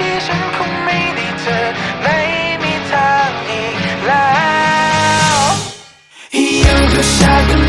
ที่ฉันคงไม่ได้เจอไม่มีทางอีกแล้วยังกระชาก